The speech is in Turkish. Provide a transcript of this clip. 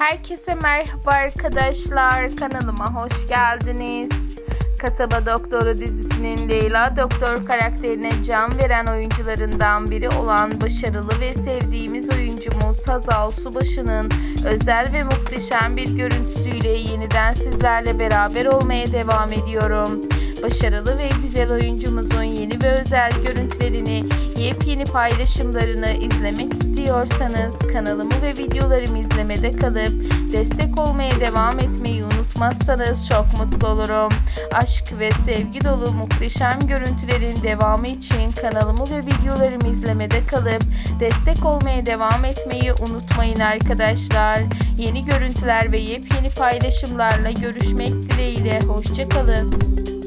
Herkese merhaba arkadaşlar. Kanalıma hoş geldiniz. Kasaba Doktoru dizisinin Leyla Doktor karakterine can veren oyuncularından biri olan başarılı ve sevdiğimiz oyuncumuz Hazal Subaşı'nın özel ve muhteşem bir görüntüsüyle yeniden sizlerle beraber olmaya devam ediyorum. Başarılı ve güzel oyuncumuzun yeni ve özel görüntülerini, yepyeni paylaşımlarını izlemek istiyorsanız kanalımı ve videolarımı izlemede kalıp destek olmaya devam etmeyi unutmazsanız çok mutlu olurum. Aşk ve sevgi dolu muhteşem görüntülerin devamı için kanalımı ve videolarımı izlemede kalıp destek olmaya devam etmeyi unutmayın arkadaşlar. Yeni görüntüler ve yepyeni paylaşımlarla görüşmek dileğiyle. Hoşçakalın.